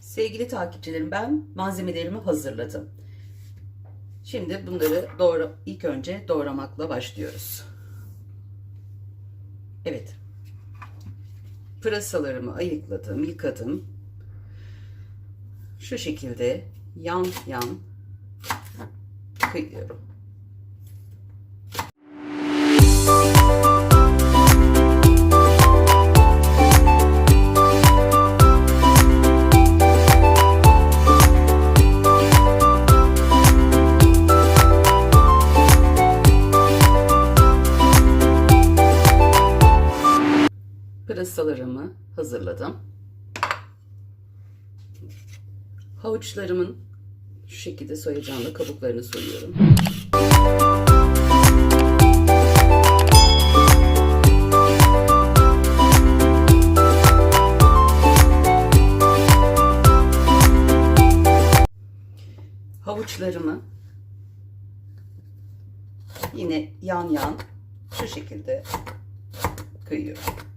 Sevgili takipçilerim ben malzemelerimi hazırladım. Şimdi bunları doğra ilk önce doğramakla başlıyoruz. Evet. Pırasalarımı ayıkladım, yıkadım. Şu şekilde yan yan kıyıyorum. Pırasalarımı hazırladım. Havuçlarımın şu şekilde soyacağımda kabuklarını soyuyorum. Havuçlarımı yine yan yan şu şekilde kıyıyorum.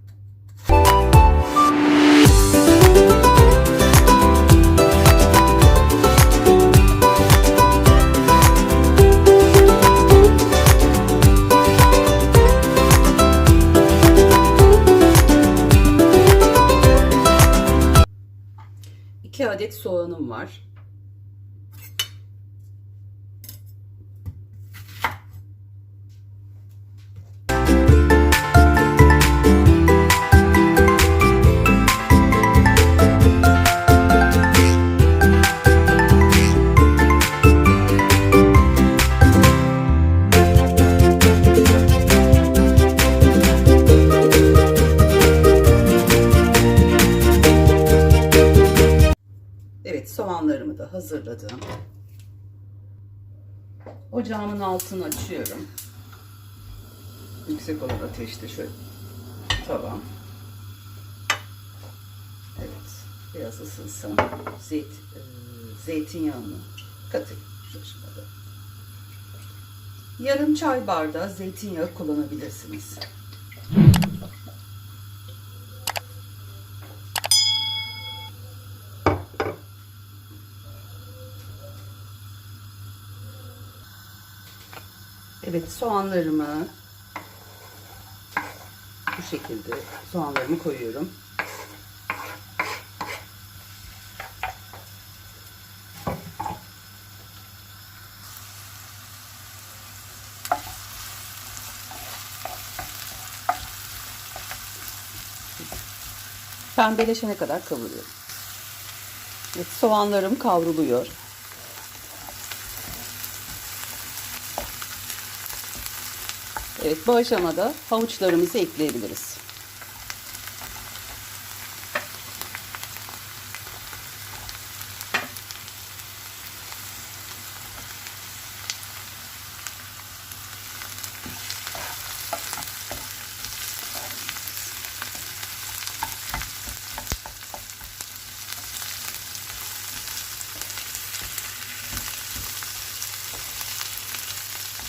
Adet soğanım var. Ocağımın altını açıyorum. Yüksek olan ateşte şöyle tavam. Evet biraz ısınsın. Zeyt, e, zeytinyağını katayım şu aşamada. Yarım çay bardağı zeytinyağı kullanabilirsiniz. Evet soğanlarımı bu şekilde soğanlarımı koyuyorum. Pembeleşene kadar kavuruyorum. Evet, soğanlarım kavruluyor. Evet bu aşamada havuçlarımızı ekleyebiliriz.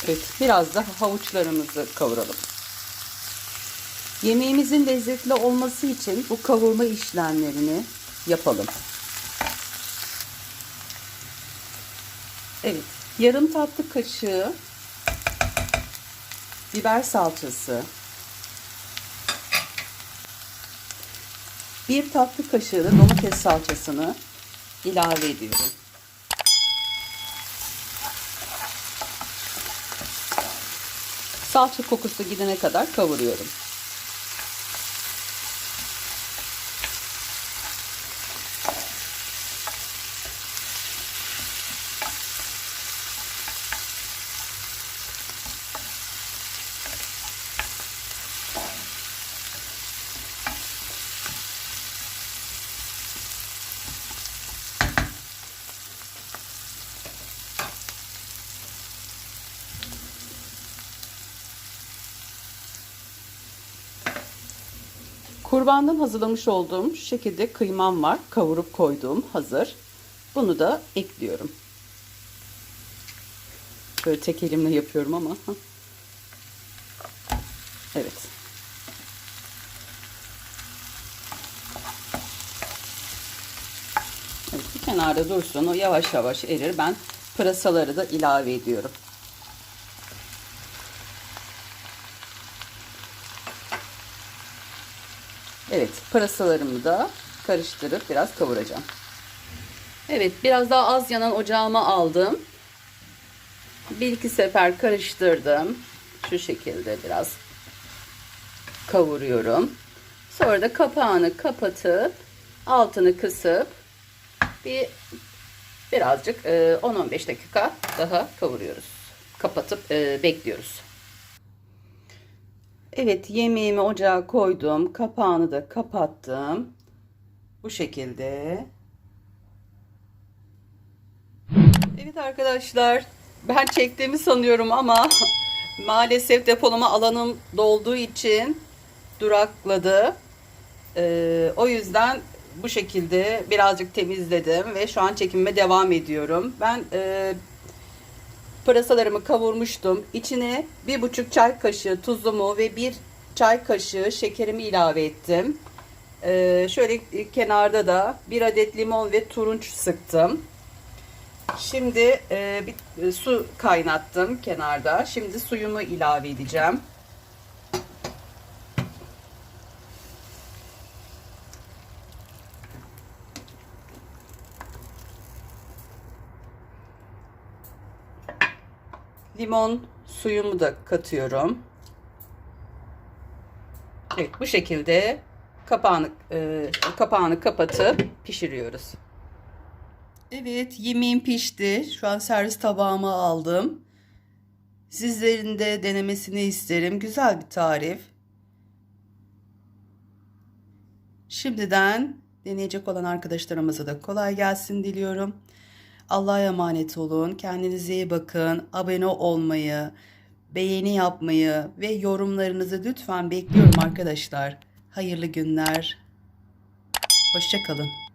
Evet, biraz da havuçlarımızı kavuralım. Yemeğimizin lezzetli olması için bu kavurma işlemlerini yapalım. Evet, yarım tatlı kaşığı biber salçası, bir tatlı kaşığı da domates salçasını ilave ediyorum. Salça kokusu gidene kadar kavuruyorum. Kurbandan hazırlamış olduğum şu şekilde kıymam var. Kavurup koyduğum hazır. Bunu da ekliyorum. Böyle tek elimle yapıyorum ama. Evet. Evet, bir kenarda dursun. O yavaş yavaş erir. Ben pırasaları da ilave ediyorum. Evet, pırasalarımı da karıştırıp biraz kavuracağım. Evet, biraz daha az yanan ocağıma aldım. Bir iki sefer karıştırdım. Şu şekilde biraz kavuruyorum. Sonra da kapağını kapatıp altını kısıp bir birazcık e, 10-15 dakika daha kavuruyoruz. Kapatıp e, bekliyoruz. Evet yemeğimi ocağa koydum. Kapağını da kapattım. Bu şekilde. Evet arkadaşlar ben çektiğimi sanıyorum ama maalesef depolama alanım dolduğu için durakladı. Ee, o yüzden bu şekilde birazcık temizledim ve şu an çekimime devam ediyorum. Ben e, pırasalarımı kavurmuştum. İçine bir buçuk çay kaşığı tuzumu ve bir çay kaşığı şekerimi ilave ettim. Ee, şöyle kenarda da bir adet limon ve turunç sıktım. Şimdi e, bir e, su kaynattım kenarda. Şimdi suyumu ilave edeceğim. Limon suyumu da katıyorum. Evet bu şekilde kapağını e, kapağını kapatıp pişiriyoruz. Evet yemeğim pişti. Şu an servis tabağıma aldım. Sizlerin de denemesini isterim. Güzel bir tarif. Şimdiden deneyecek olan arkadaşlarımıza da kolay gelsin diliyorum. Allah'a emanet olun. Kendinize iyi bakın. Abone olmayı, beğeni yapmayı ve yorumlarınızı lütfen bekliyorum arkadaşlar. Hayırlı günler. Hoşçakalın.